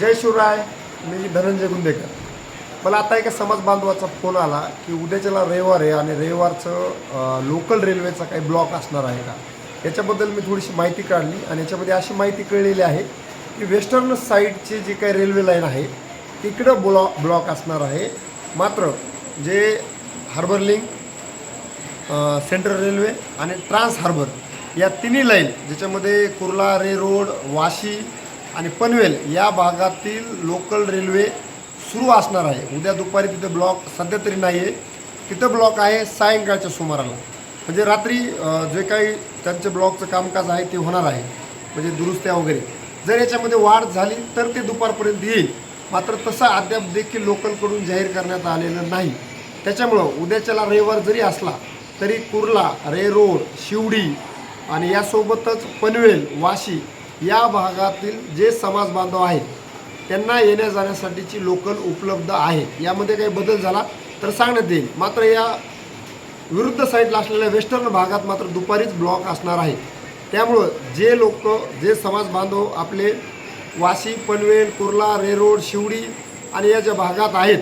जय शिवराय मी धनंजय गुंदेकर. मला आता एका समाज बांधवाचा फोन आला की उद्याच्याला रविवार आहे आणि रविवारचं लोकल रेल्वेचा काही ब्लॉक असणार आहे का? याच्याबद्दल मी थोडीशी माहिती काढली आणि याच्यामध्ये अशी माहिती कळलेली आहे की वेस्टर्न साईडची जी काही रेल्वे लाईन आहे तिकडं ब्लॉ ब्लॉक असणार आहे. मात्र जे हार्बर लिंक सेंट्रल रेल्वे आणि ट्रान्स हार्बर या तिन्ही लाईन ज्याच्यामध्ये कुर्ला रे रोड वाशी आणि पनवेल या भागातील लोकल रेल्वे सुरू असणार आहे. उद्या दुपारी तिथे ब्लॉक सध्या तरी नाही आहे तिथं ब्लॉक आहे सायंकाळच्या सुमाराला. म्हणजे रात्री जे काही त्यांचे ब्लॉकचं कामकाज आहे ते होणार आहे. म्हणजे दुरुस्त्या वगैरे. जर याच्यामध्ये वाढ झाली तर ते दुपारपर्यंत येईल. मात्र तसं अद्याप देखील लोकलकडून जाहीर करण्यात आलेलं नाही. त्याच्यामुळं उद्याच्याला रविवार जरी असला तरी कुर्ला रे रोड शिवडी आणि यासोबतच पनवेल वाशी या भागातील जे समाज बांधव आहेत त्यांना येण्या जाण्यासाठीची लोकल उपलब्ध आहे. यामध्ये काही बदल झाला तर सांगण्यात येईल. मात्र या विरुद्ध साईडला असलेल्या वेस्टर्न भागात मात्र दुपारीच ब्लॉक असणार आहे. त्यामुळं जे लोक जे समाज बांधव आपले वाशी पनवेल कुर्ला रेरोड शिवडी आणि या ज्या भागात आहेत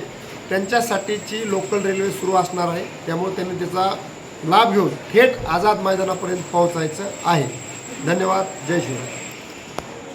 त्यांच्यासाठीची लोकल रेल्वे सुरू असणार आहे. त्यामुळे त्यांनी त्याचा लाभ घेऊन थेट आझाद मैदानापर्यंत पोहोचायचं आहे. धन्यवाद. जय शिवराय.